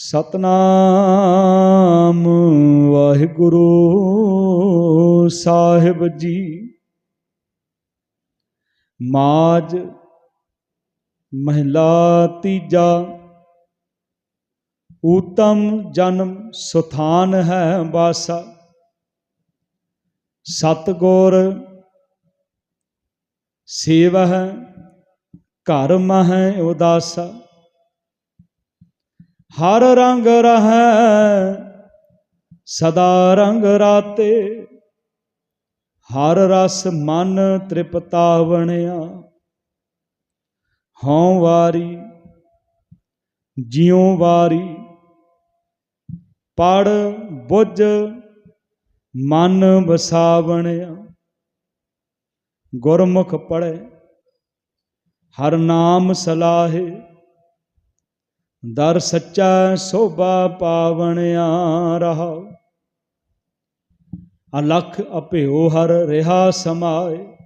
ਸਤਨਾਮ ਵਾਹਿਗੁਰੂ ਸਾਹਿਬ ਜੀ। ਮਾਜ ਮਹਿਲਾ ਤੀਜਾ, ਊਤਮ ਜਨਮ ਸੁਥਾਨ ਹੈ ਬਾਸਾ ਸਤਗੁਰ ਸੇਵਹ ਘਰ ਮਹਿ ਉਦਾਸਾ। ਹਰ ਰੰਗ ਰਹੈ, ਸਦਾ ਰੰਗ ਰਾਤੇ। ਹਰ ਰਸ ਮਨ ਤ੍ਰਿਪਤਾ ਬਣਿਆ। ਹਉ ਵਾਰੀ, ਜਿਉ ਵਾਰੀ, ਪੜ ਬੁੱਝ ਮਨ ਵਸਾਵਣਿਆ ਗੁਰਮੁਖ ਪੜੈ ਹਰ ਨਾਮ ਸਲਾਹੇ। ਦਰ ਸੱਚਾ ਸੋਭਾ ਪਾਵਣਿਆ ਰਹਾ। ਅਲਖ ਅਭਿਓ ਹਰ ਰਿਹਾ ਸਮਾਏ।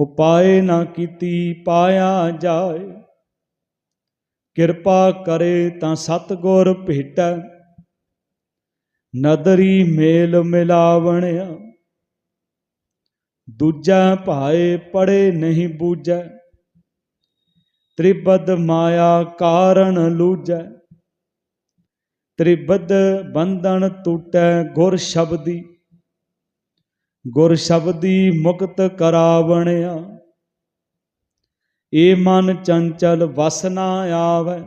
ਉਪਾਏ ਨਾ ਕੀਤੀ ਪਾਇਆ ਜਾਏ। ਕਿਰਪਾ ਕਰੇ ਤਾਂ ਸਤਗੁਰ ਭੇਟੈ। ਨਦਰੀ ਮੇਲ ਮਿਲਾਵਣਿਆ। ਦੂਜਾ ਭਾਏ ਪੜੇ ਨਹੀਂ ਬੂਝੈ। ਤ੍ਰਿਬਦ ਮਾਇਆ ਕਾਰਨ ਲੂਜੈ। ਤ੍ਰਿਬਦ ਬੰਧਨ ਟੂਟੈ ਗੁਰ ਸ਼ਬਦੀ। ਗੁਰ ਸ਼ਬਦੀ ਮੁਕਤ ਕਰਾਵਣਿਆ। ਏ ਮਨ ਚੰਚਲ ਵਸ ਨਾ ਆਵੈ।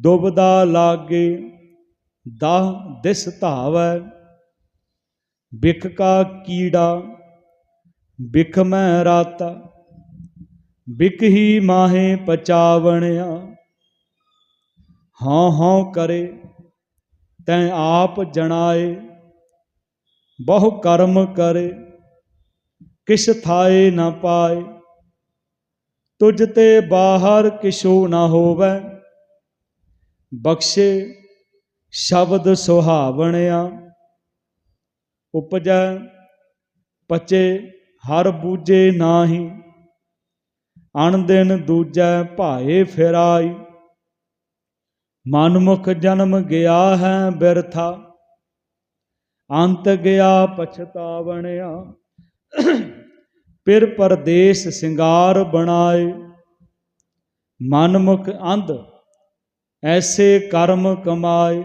ਦੁਬਦਾ ਲਾਗੇ ਦਾਹ ਦਿਸ ਧਾਵੈ। ਬਿਖ ਕਾ ਕੀੜਾ, ਬਿਖ ਮੈਂ ਰਾਤਾ। ਬਿਕ ਹੀ ਮਾਹੇ ਪਚਾਵਣਿਆ। ਹਾਂ ਹਾਂ ਕਰੇ, ਤੈ ਆਪ ਜਣਾਏ, ਬਹੁ ਕਰਮ ਕਰੇ, ਕਿਛ ਥਾਏ ਨਾ ਪਾਏ। ਤੁਝ ਤੇ ਬਾਹਰ ਕਿਛੂ ਨਾ ਹੋਵੇ, ਬਖਸ਼ੇ ਸ਼ਬਦ ਸੁਹਾਵਣਿਆ। ਉਪਜੈ, ਪਚੇ ਹਰ ਬੂਝੇ ਨਾਹੀ। ਅਣ ਦਿਨ ਦੂਜੈ ਭਾਏ ਫਿਰਾਈ। ਮਨਮੁਖ ਜਨਮ ਗਿਆ ਹੈ ਬਿਰਥਾ, ਅੰਤ ਗਿਆ ਪਛਤਾਵਣਿਆ। ਪਿਰ ਪਰਦੇਸ ਸਿੰਗਾਰ ਬਣਾਏ। ਮਨਮੁਖ ਅੰਧ, ਐਸੇ ਕਰਮ ਕਮਾਏ।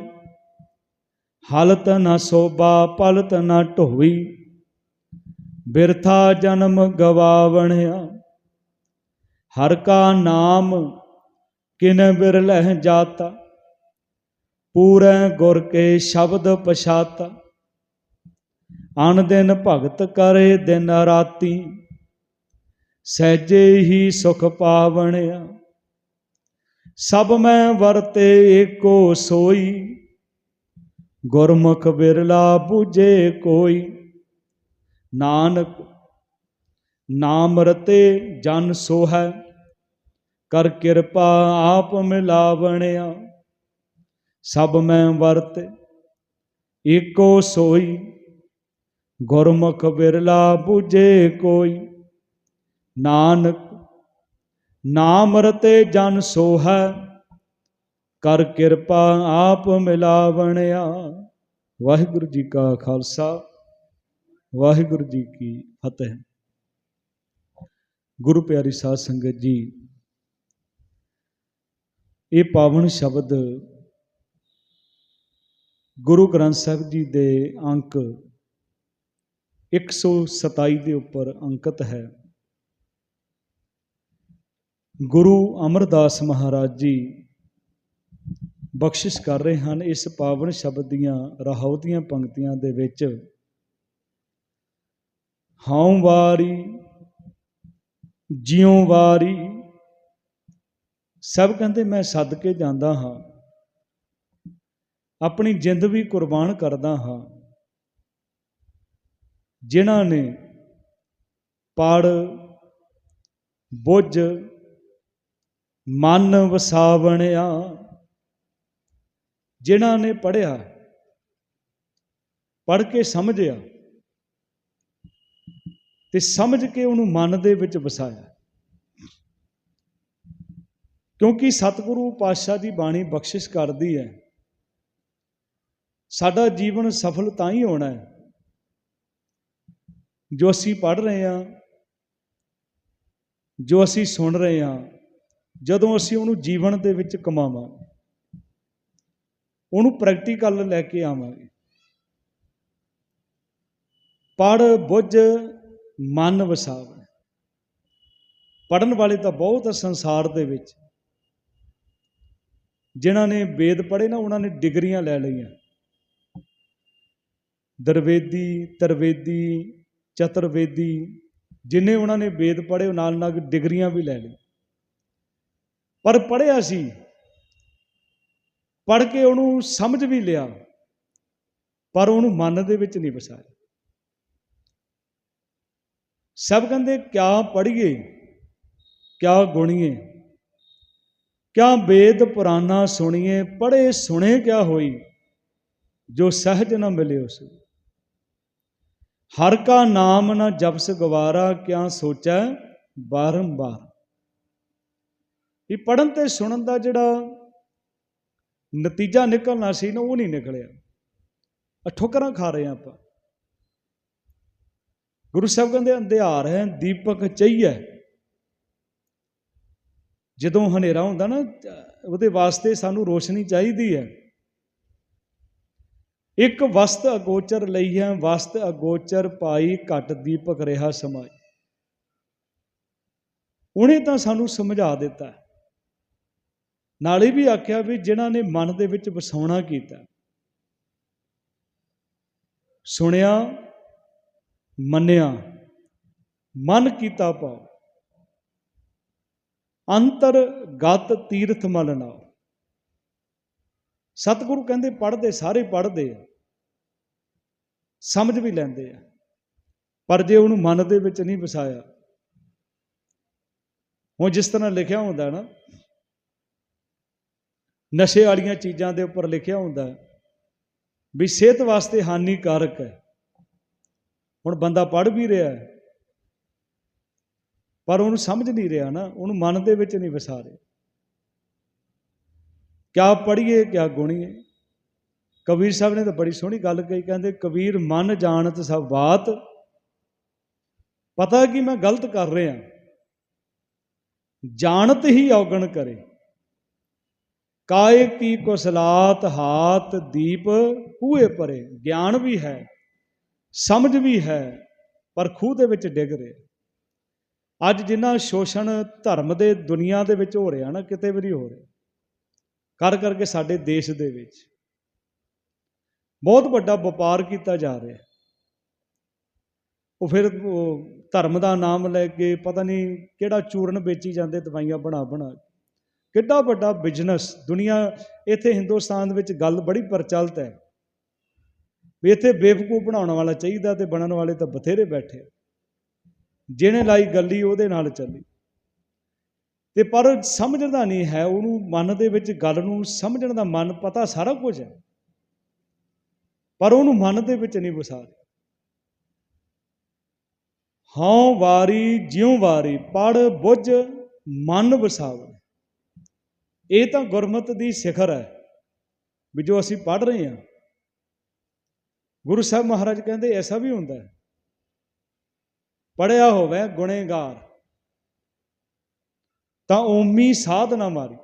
ਹਲਤ ਨ ਸੋਭਾ, ਪਲਤ ਨ ਢੋਈ। ਬਿਰਥਾ ਜਨਮ ਗਵਾਵਣਿਆ। ਹਰ ਕਾ ਨਾਮ ਕਿਨ ਬਿਰਲਹਿ ਜਾਤਾ, ਪੂਰੇ ਗੁਰ ਕੇ ਸ਼ਬਦ ਪਛਾਤਾ। ਅਨ ਦਿਨ ਭਗਤ ਕਰੇ ਦਿਨ ਰਾਤੀ, ਸਹਿਜੇ ਹੀ ਸੁਖ ਪਾਵਣਿਆ। ਸਭ ਮੈਂ ਵਰਤੇ ਏਕੋ ਸੋਈ, ਗੁਰਮੁਖ ਬਿਰਲਾ ਬੂਝੇ ਕੋਈ। ਨਾਨਕ ਨਾਮ ਰਤੇ ਜਨ ਸੋਹੈ, ਕਰ ਕਿਰਪਾ ਆਪ ਮਿਲਾਵਣਿਆ। ਸਭ ਮੈਂ ਵਰਤ, ਏਕੋ ਸੋਈ। ਗੁਰਮੁਖ ਬਿਰਲਾ ਬੂਝੇ ਕੋਈ। ਨਾਨਕ, ਨਾਮ ਰਤੇ ਜਨ ਸੋਹੈ, ਕਰ ਕਿਰਪਾ ਆਪ ਮਿਲਾਵਣਿਆ। ਵਾਹਿਗੁਰੂ ਜੀ ਕਾ ਖਾਲਸਾ, ਵਾਹਿਗੁਰੂ ਜੀ ਕੀ ਫਤਿਹ। ਗੁਰੂ ਪਿਆਰੀ ਸਾਧ ਸੰਗਤ ਜੀ, ਇਹ ਪਾਵਨ ਸ਼ਬਦ ਗੁਰੂ ਗ੍ਰੰਥ ਸਾਹਿਬ ਜੀ ਦੇ ਅੰਕ 127 ਦੇ ਉੱਪਰ ਅੰਕਿਤ ਹੈ। ਗੁਰੂ ਅਮਰਦਾਸ ਮਹਾਰਾਜ ਜੀ ਬਖਸ਼ਿਸ਼ ਕਰ ਰਹੇ ਹਨ ਇਸ ਪਾਵਨ ਸ਼ਬਦ ਦੀਆਂ, ਰਹਾਉ ਦੀਆਂ ਪੰਕਤੀਆਂ ਦੇ ਵਿੱਚ। ਹਉ ਵਾਰੀ ਜਿਉਂ ਵਾਰੀ। ਸਭ ਕਹਿੰਦੇ ਮੈਂ ਸਦਕੇ ਜਾਂਦਾ ਹਾਂ। ਆਪਣੀ ਜਿੰਦ ਵੀ ਕੁਰਬਾਨ ਕਰਦਾ ਹਾਂ। ਜਿਨ੍ਹਾਂ ਨੇ ਪੜ, ਬੁੱਝ, ਮਨ ਵਸਾਵਣਿਆ, ਜਿਨ੍ਹਾਂ ਨੇ ਪੜਿਆ ਪੜ ਕੇ ਸਮਝਿਆ ਤੇ ਸਮਝ ਕੇ ਉਹਨੂੰ ਮਨ ਦੇ ਵਿੱਚ ਵਸਾਇਆ। ਕਿਉਂਕਿ ਸਤਿਗੁਰੂ ਪਾਤਸ਼ਾਹ ਦੀ ਬਾਣੀ ਬਖਸ਼ਿਸ਼ ਕਰਦੀ ਹੈ। ਸਾਡਾ ਜੀਵਨ ਸਫਲ ਤਾਂ ਹੀ ਹੋਣਾ ਹੈ। ਜੋ ਅਸੀਂ ਪੜ ਰਹੇ ਹਾਂ, ਜੋ ਅਸੀਂ ਸੁਣ ਰਹੇ ਹਾਂ, ਜਦੋਂ ਅਸੀਂ ਉਹਨੂੰ ਜੀਵਨ ਦੇ ਵਿੱਚ ਕਮਾਵਾਂਗੇ, ਉਹਨੂੰ ਪ੍ਰੈਕਟੀਕਲ ਲੈ ਕੇ ਆਵਾਂਗੇ। ਪੜ ਬੁੱਝ ਮਨ ਵਸਾਵੇ ਪੜਨ ਵਾਲੇ ਤਾਂ ਬਹੁਤ ਆ ਸੰਸਾਰ ਦੇ ਵਿੱਚ। ਜਿਨ੍ਹਾਂ ਨੇ ਵੇਦ ਪੜ੍ਹੇ ਨਾ, ਉਹਨਾਂ ਨੇ ਡਿਗਰੀਆਂ ਲੈ ਲਈਆਂ। ਦਰਵੇਦੀ, ਤਰਵੇਦੀ, ਚਤੁਰਵੇਦੀ, ਜਿੰਨੇ ਉਹਨਾਂ ਨੇ ਵੇਦ ਪੜ੍ਹੇ, ਉਹ ਨਾਲ ਨਾਲ ਡਿਗਰੀਆਂ ਵੀ ਲੈ ਲਈ ਪਰ ਪੜ੍ਹਿਆ ਸੀ। ਪੜ੍ਹ ਕੇ ਉਹਨੂੰ ਸਮਝ ਵੀ ਲਿਆ। ਪਰ ਉਹਨੂੰ ਮਨ ਦੇ ਵਿੱਚ ਨਹੀਂ ਵਸਾਇਆ। ਸਭ ਕਹਿੰਦੇ, ਕਿਆ ਪੜ੍ਹੀਏ, ਕਿਆ ਗੁਣੀਏ, ਕਿਆ ਵੇਦ ਪੁਰਾਣਾ ਸੁਣੀਏ, ਪੜ੍ਹੇ ਸੁਣੇ ਕਿਆ ਹੋਈ, ਜੋ ਸਹਿਜ ਨਾ ਮਿਲੇ ਉਸ ਹਰ ਕਾ ਨਾਮ ਨਾ ਜਪਸ ਗਵਾਰਾ, ਕਿਆ ਸੋਚੈ ਬਾਰੰਬਾਰ। ਇਹ ਪੜਨ ਤੇ ਸੁਣਨ ਦਾ ਜਿਹੜਾ ਨਤੀਜਾ ਨਿਕਲਣਾ ਸੀ ਨਾ, ਉਹ ਨਹੀਂ ਨਿਕਲਿਆ। ਆ ਠੋਕਰਾਂ ਖਾ ਰਹੇ ਹਾਂ ਆਪਾਂ। ਗੁਰੂ ਸਾਹਿਬ ਕਹਿੰਦੇ ਅੰਧਿਆਰ ਹੈ, ਦੀਪਕ ਚਾਹੀਏ ਜਦੋਂ ਹਨੇਰਾ ਹੁੰਦਾ ਨਾ, ਉਹਦੇ ਵਾਸਤੇ ਸਾਨੂੰ ਰੋਸ਼ਨੀ ਚਾਹੀਦੀ ਹੈ। ਇੱਕ ਵਸਤ ਅਗੋਚਰ ਲਈ ਹੈ, ਵਸਤ ਅਗੋਚਰ ਪਾਈ ਘਟ ਦੀਪਕ ਰਿਹਾ ਸਮਾਈ। ਉਹਨੇ ਤਾਂ ਸਾਨੂੰ ਸਮਝਾ ਦਿੱਤਾ। ਨਾਲੇ ਵੀ ਆਖਿਆ ਵੀ ਜਿਨ੍ਹਾਂ ਨੇ ਮਨ ਦੇ ਵਿੱਚ ਵਸਾਉਣਾ ਕੀਤਾ। ਸੁਣਿਆ ਮੰਨਿਆ, ਮਨ ਕੀਤਾ ਪਾਉ ਅੰਤਰ ਗਤ ਤੀਰਥ ਮਲ ਨਾਉ। ਸਤਿਗੁਰੂ ਕਹਿੰਦੇ, ਪੜ੍ਹਦੇ, ਸਾਰੇ ਪੜ੍ਹਦੇ ਆ। ਸਮਝ ਵੀ ਲੈਂਦੇ ਆ। ਪਰ ਜੇ ਉਹਨੂੰ ਮਨ ਦੇ ਵਿੱਚ ਨਹੀਂ ਵਸਾਇਆ, ਹੁਣ ਜਿਸ ਤਰ੍ਹਾਂ ਲਿਖਿਆ ਹੁੰਦਾ ਨਾ, ਨਸ਼ੇ ਵਾਲੀਆਂ ਚੀਜ਼ਾਂ ਦੇ ਉੱਪਰ ਲਿਖਿਆ ਹੁੰਦਾ ਵੀ ਸਿਹਤ ਵਾਸਤੇ ਹਾਨੀਕਾਰਕ ਹੈ। ਹੁਣ ਬੰਦਾ ਪੜ੍ਹ ਵੀ ਰਿਹਾ ਹੈ, ਪਰ ਉਹਨੂੰ ਸਮਝ ਨਹੀਂ ਰਿਹਾ ਨਾ, ਉਹਨੂੰ ਮਨ ਦੇ ਵਿੱਚ ਨਹੀਂ ਵਸਾ ਰਿਹਾ। ਕਿਆ ਪੜ੍ਹੀਏ, ਕਿਆ ਗੁਣੀਏ। ਕਬੀਰ ਸਾਹਿਬ ਨੇ ਤਾਂ ਬੜੀ ਸੋਹਣੀ ਗੱਲ ਕਹੀ, ਕਹਿੰਦੇ ਕਬੀਰ ਮਨ ਜਾਣਤ ਸਭ ਬਾਤ। ਪਤਾ ਕਿ ਮੈਂ ਗਲਤ ਕਰ ਰਿਹਾ? ਜਾਣਤ ਹੀ ਔਗਣ ਕਰੇ। ਕਾਏ ਕੀ ਕੁਸਲਾਤ ਹਾਤ ਦੀਪ ਕੂਏ ਪਰੇ, ਗਿਆਨ ਵੀ ਹੈ। ਸਮਝ ਵੀ ਹੈ, ਪਰ ਖੂਹ ਦੇ ਵਿੱਚ ਡਿੱਗ ਰਿਹਾ। ਅੱਜ ਜਿੰਨਾ ਸ਼ੋਸ਼ਣ ਧਰਮ ਦੇ ਦੁਨੀਆ ਦੇ ਵਿੱਚ ਹੋ ਰਿਹਾ ਨਾ, ਕਿਤੇ ਵੀ ਨਹੀਂ ਹੋ ਰਿਹਾ। ਕਰ ਕਰਕੇ ਸਾਡੇ ਦੇਸ਼ ਦੇ ਵਿੱਚ ਬਹੁਤ ਵੱਡਾ ਵਪਾਰ ਕੀਤਾ ਜਾ ਰਿਹਾ। ਉਹ ਫਿਰ ਉਹ ਧਰਮ ਦਾ ਨਾਮ ਲੈ ਕੇ ਪਤਾ ਨਹੀਂ ਕਿਹੜਾ ਚੂਰਨ ਵੇਚੀ ਜਾਂਦੇ, ਦਵਾਈਆਂ ਬਣਾ ਬਣਾ ਕਿੱਡਾ ਵੱਡਾ ਬਿਜ਼ਨਸ ਦੁਨੀਆ ਇੱਥੇ ਹਿੰਦੁਸਤਾਨ ਵਿੱਚ ਗੱਲ ਬੜੀ ਪ੍ਰਚਲਿਤ ਹੈ। ਵੀ ਇੱਥੇ ਬੇਵਕੂਫ ਬਣਾਉਣ ਵਾਲਾ ਚਾਹੀਦਾ ਤੇ ਬਣਨ ਵਾਲੇ ਤਾਂ ਬਥੇਰੇ ਬੈਠੇ ਜਿਹਨੇ ਲਾਈ ਗੱਲੀ, ਉਹਦੇ ਨਾਲ ਚੱਲੀ। ਤੇ ਪਰ ਸਮਝਦਾ ਨਹੀਂ ਹੈ, ਉਹਨੂੰ ਮਨ ਦੇ ਵਿੱਚ ਗੱਲ ਨੂੰ ਸਮਝਣ ਦਾ ਮਨ ਪਤਾ ਸਾਰਾ ਕੁਝ ਹੈ। ਪਰ ਉਹਨੂੰ ਮਨ ਦੇ ਵਿੱਚ ਨਹੀਂ ਵਸਾ ਰਿਹਾ। ਹਉ ਵਾਰੀ, ਜਿਉ ਵਾਰੀ, ਪੜ ਬੁੱਝ, ਮਨ ਵਸਾਵੇ। ਇਹ ਤਾਂ ਗੁਰਮਤ ਦੀ ਸਿਖਰ ਹੈ ਵੀ ਜੋ ਅਸੀਂ ਪੜ ਰਹੇ ਹਾਂ ਗੁਰੂ ਸਾਹਿਬ ਮਹਾਰਾਜ ਕਹਿੰਦੇ, ਐਸਾ ਵੀ ਹੁੰਦਾ ਹੈ। ਪੜਿਆ ਹੋਵੇ ਗੁਨੇਗਾਰ ਤਾਂ ਓਮੀ ਸਾਧ ਨਾ ਮਾਰੀ।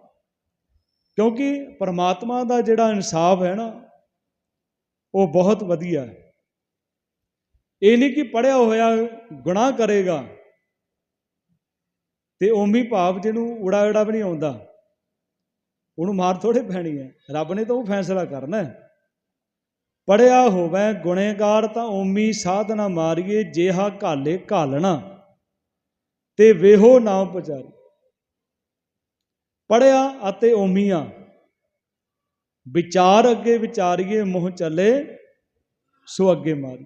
ਕਿਉਂਕਿ ਪਰਮਾਤਮਾ ਦਾ ਜਿਹੜਾ ਇਨਸਾਫ ਹੈ ਨਾ, ਉਹ ਬਹੁਤ ਵਧੀਆ ਹੈ। ਇਹ ਨਹੀਂ ਕਿ ਪੜਿਆ ਹੋਇਆ ਗੁਨਾਹ ਕਰੇਗਾ ਤੇ ਓਮੀ ਭਾਵ ਜਿਹਨੂੰ ਉੜਾ ਉੜਾ ਵੀ ਨਹੀਂ ਆਉਂਦਾ, ਉਹਨੂੰ ਮਾਰ ਥੋੜੇ ਪੈਣੀ ਹੈ। ਰੱਬ ਨੇ ਤਾਂ ਉਹ ਫੈਸਲਾ ਕਰਨਾ ਹੈ। ਪੜਿਆ ਹੋਵੇ ਗੁਨੇਗਾਰ ਤਾਂ ਓਮੀ ਸਾਧਨਾ ਮਾਰੀਏ, ਜੇਹਾ ਘਾਲੇ ਘਾਲਣਾ। ਤੇ ਵੇਹੋ ਨਾ ਪਚਾਰੀ ਪੜਿਆ ਅਤੇ ਓਮੀਆਂ। ਵਿਚਾਰ ਅੱਗੇ ਵਿਚਾਰੀਏ, ਮੋਹ ਚੱਲੇ ਸੋ ਅੱਗੇ ਮਾਰੀ।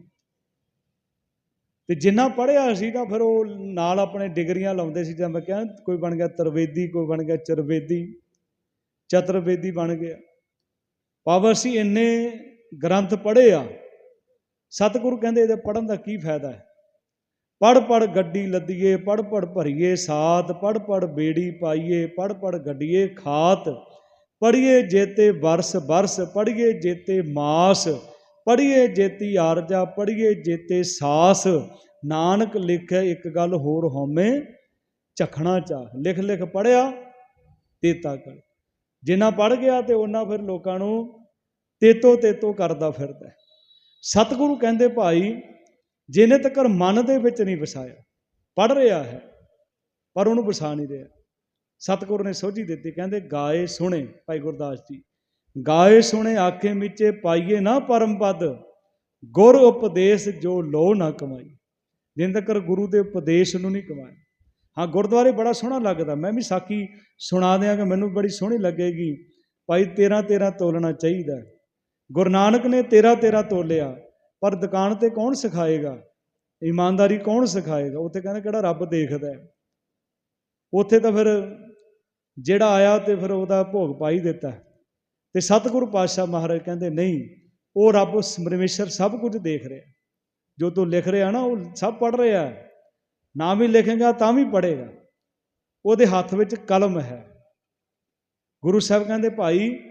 ਤੇ ਜਿੰਨਾ ਪੜਿਆ ਸੀ ਤਾਂ ਫਿਰ ਉਹ ਨਾਲ ਆਪਣੇ ਡਿਗਰੀਆਂ ਲਾਉਂਦੇ ਸੀ, ਜਾਂ ਮੈਂ ਕਿਹਾ ਕੋਈ ਬਣ ਗਿਆ ਤਰਵੇਦੀ, ਕੋਈ ਬਣ ਗਿਆ ਚਰਵੇਦੀ, ਚਤੁਰਵੇਦੀ ਬਣ ਗਿਆ। ਪਾਵਰ ਸੀ ਇੰਨੇ ਗ੍ਰੰਥ ਪੜ੍ਹੇ ਆ, ਸਤਿਗੁਰੂ ਕਹਿੰਦੇ ਇਹਦੇ ਪੜਨ ਦਾ ਕੀ ਫਾਇਦਾ ਹੈ? ਪੜ ਪੜ ਗੱਡੀ ਲੱਦੀਏ ਪੜ ਪੜ ਭਰੀਏ ਸਾਤ ਪੜ ਪੜ ਬੇੜੀ ਪਾਈਏ ਪੜ ਪੜ ਗੱਡੀਏ ਖਾਤ ਪੜੀਏ ਜੇਤੇ ਵਰਸ ਬਰਸ ਪੜੀਏ ਜੇਤੇ ਮਾਸ ਪੜੀਏ ਜੇਤੀ ਆਰਜਾ ਪੜੀਏ ਜੇਤੇ ਸਾਸ, ਨਾਨਕ ਲਿਖੇ ਇੱਕ ਗੱਲ ਹੋਰ ਹਉਮੈ ਚਖਣਾ ਚਾਹ, ਲਿਖ ਲਿਖ ਪੜਿਆ ਤੇਤਾ ਕਰ। ਜਿੰਨਾ ਪੜ ਗਿਆ ਤੇ ਉਹਨਾਂ ਫਿਰ ਲੋਕਾਂ ਨੂੰ ਤੇਤੋ ਤੇਤੋ ਕਰਦਾ ਫਿਰਦਾ ਸਤਿਗੁਰੂ ਕਹਿੰਦੇ, ਭਾਈ ਜਿਹਨੇ ਤੱਕ ਮਨ ਦੇ ਵਿੱਚ ਨਹੀਂ ਵਸਾਇਆ ਪੜ ਰਿਹਾ ਹੈ, ਪਰ ਉਹਨੂੰ ਵਸਾ ਨਹੀਂ ਰਿਹਾ। ਸਤਿਗੁਰੂ ਨੇ ਸੋਝੀ ਦਿੱਤੀ, ਕਹਿੰਦੇ, ਗਾਏ ਸੁਣੇ ਭਾਈ ਗੁਰਦਾਸ ਜੀ, ਗਾਏ ਸੁਣੇ ਆਖੇ ਮਿੱਚੇ, ਪਾਈਏ ਨਾ ਪਰਮ ਪਦ, ਗੁਰ ਉਪਦੇਸ਼ ਜੋ ਲੋ ਨਾ ਕਮਾਈ। ਜਿੰਨ ਤੱਕ ਗੁਰੂ ਦੇ ਉਪਦੇਸ਼ ਨੂੰ ਨਹੀਂ ਕਮਾਇਆ। ਹਾਂ, ਗੁਰਦੁਆਰੇ ਬੜਾ ਸੋਹਣਾ ਲੱਗਦਾ। ਮੈਂ ਵੀ ਸਾਖੀ ਸੁਣਾ ਦਿਆਂ ਕਿ ਮੈਨੂੰ ਬੜੀ ਸੋਹਣੀ ਲੱਗੇਗੀ। ਭਾਈ 13 13 ਤੋਲਣਾ ਚਾਹੀਦਾ ਗੁਰੂ ਨਾਨਕ ਨੇ 13 13 ਤੋਲਿਆ, ਪਰ ਦੁਕਾਨ ਤੇ ਕੌਣ ਸਿਖਾਏਗਾ? ਇਮਾਨਦਾਰੀ ਕੌਣ ਸਿਖਾਏਗਾ? ਉੱਥੇ ਕਹਿੰਦੇ ਕਿਹੜਾ ਰੱਬ ਦੇਖਦਾ ਹੈ। ਉੱਥੇ ਤਾਂ ਫਿਰ ਜਿਹੜਾ ਆਇਆ ਤੇ ਫਿਰ ਉਹਦਾ ਭੋਗ ਪਾਈ ਦਿੱਤਾ। ਤੇ ਸਤਿਗੁਰੂ ਪਾਤਸ਼ਾਹ ਮਹਾਰਾਜ ਕਹਿੰਦੇ, ਨਹੀਂ, ਉਹ ਰੱਬ ਪਰਮੇਸ਼ਰ ਸਭ ਕੁਝ ਦੇਖ ਰਿਹਾ। ਜੋ ਤੂੰ ਲਿਖ ਰਿਹਾ ਨਾ, ਉਹ ਸਭ ਪੜ ਰਿਹਾ ਨਾ ਵੀ ਲਿਖੇਗਾ, ਤਾਂ ਵੀ ਪੜੇਗਾ ਉਹਦੇ ਹੱਥ ਵਿੱਚ ਕਲਮ ਹੈ। ਗੁਰੂ ਸਾਹਿਬ ਕਹਿੰਦੇ, ਭਾਈ